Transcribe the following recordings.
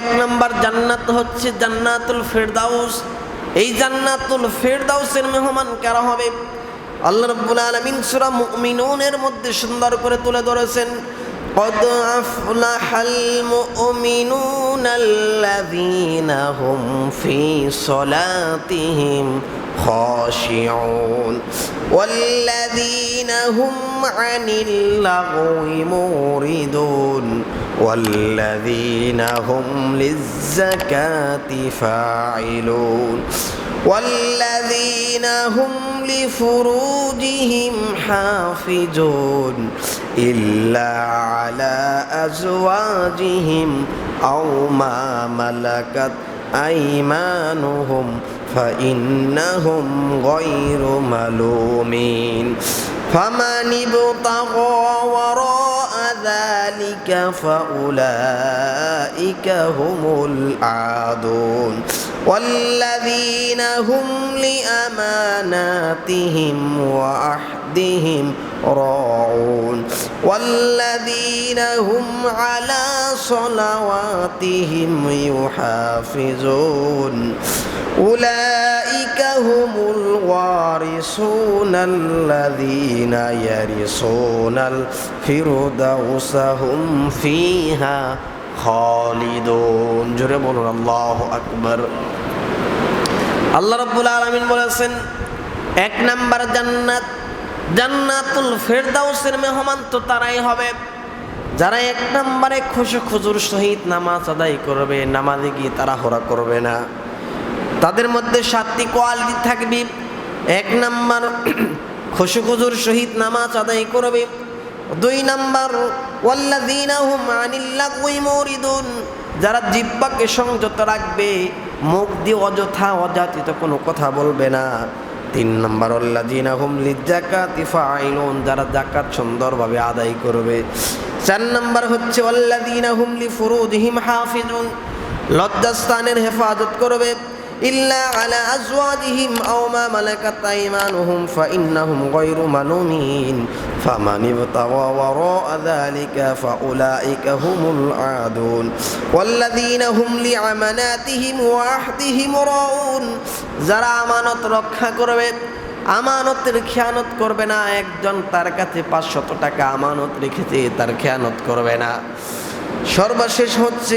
এক নম্বর জান্নাত হচ্ছে জান্নাতুল ফেরদাউস এই জান্নাতুল ফেরদাউসের মেহমান কারা হবে আল্লাহ রাব্বুল আলামিন সূরা মুমিনুনের মধ্যে সুন্দর করে তুলে ধরেছেন قد أفلح المؤمنون الذين هم في صلاتهم خاشعون والذين هم عن اللغو موردون والذين هم للزكاة فاعلون والذين هم لفروجهم حافظون إلا على أزواجهم أو ما ملكت أيمانهم فإنهم غير ملومين فمن ابتغى وراء فأولئك هم العادون والذين هم لأماناتهم وعهدهم راعون والذين هم على صلواتهم يحافظون أولئك هم الوارثون الذين يرثون الفردوس هم فيها খালিদুন জোরে বলুন আল্লাহ আকবার আল্লাহ রাব্বুল আলামিন বলেছেন এক নাম্বার জান্নাত জান্নাতুল ফেরদাউসের মেহমান তো তারাই হবে যারা এক নম্বরে খুশি খুজুর সহিত নামাজ আদায় করবে নামাজে গিয়ে তারা হোরা করবে না তাদের মধ্যে সাতটি কোয়ালিটি থাকবে এক নাম্বার খুশি খুজুর সহিত নামাজ আদায় করবে। দুই নাম্বার হুম যারা জিব্বাকে সংযত রাখবে, মুখ দিয়ে অযথা, অযাচিত কোনো কথা বলবে না। তিন নম্বর হুম ফাইলুন যারা জাকাত সুন্দরভাবে আদায় করবে। চার নম্বর হচ্ছে আল্লাযীনা হুম লিফুরুজিহিম হাফিজুন, লজ্জাস্থানের হেফাজত করবে। إلا على أزواجهم أو ما ملكت أيمانهم فإنهم غير ملومين فمن ابتغى وراء ذلك فأولئك هم العادون والذين هم لأماناتهم وعهدهم راؤون যারা আমানত রক্ষা করবে আমানতের খেয়ানত করবে না একজন তার কাছে পাঁচশত টাকা আমানত রেখেছে তার খেয়ানত করবে না সর্বশেষ হচ্ছে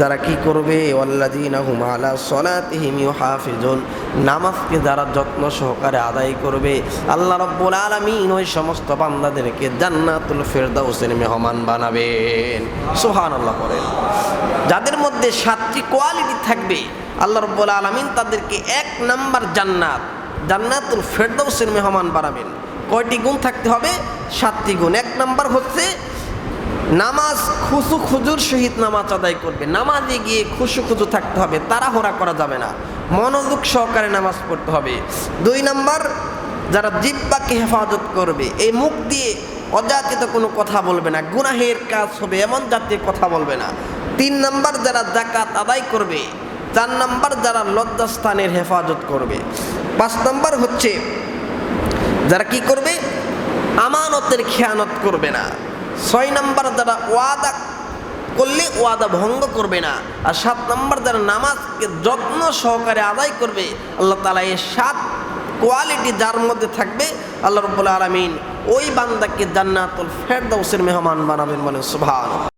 যারা কি করবে? আলা নামাজকে যারা যত্ন সহকারে আদায় করবে, আল্লাহ রাব্বুল আলামিন ওই সমস্ত বান্দাদেরকে জান্নাতুল ফেরদাউসের মেহমান বানাবেন। সুবহানাল্লাহ করেন যাদের মধ্যে সাতটি কোয়ালিটি থাকবে, আল্লাহ রব্বুল আলমিন তাদেরকে এক নাম্বার জান্নাত, জান্নাতুল ফেরদৌসের মেহমান বানাবেন। কয়টি গুণ থাকতে হবে? সাতটি গুণ। এক নাম্বার হচ্ছে নামাজ খুশু খুজুর সহিত নামাজ আদায় করবে। নামাজে গিয়ে খুশু খুজু থাকতে হবে, তাড়াহুড়া করা যাবে না। মনোযোগ সহকারে নামাজ পড়তে হবে। দুই নাম্বার, যারা জিব্বাকে হেফাজত করবে, এই মুখ দিয়ে অযাচিত কোনো কথা বলবে না, গুনাহের কাজ হবে, এমন জাতীয় কথা বলবে না। তিন নাম্বার, যারা জাকাত আদায় করবে, চার নাম্বার, যারা লজ্জাস্থানের হেফাজত করবে। পাঁচ নাম্বার হচ্ছে, যারা কি করবে? আমানতের খেয়ানত করবে না। ছয় নম্বর দ্বারা ওয়াদা করলে ওয়াদা ভঙ্গ করবে না, আর সাত নম্বর দ্বারা নামাজকে যত্ন সহকারে আদায় করবে, আল্লাহ তালা এই সাত কোয়ালিটি যার মধ্যে থাকবে, আল্লাহ রব্বুল আলমিন ওই বান্দাকে জান্নাতুল ফেরদাউসের মেহমান বানাবেন বলে সুভান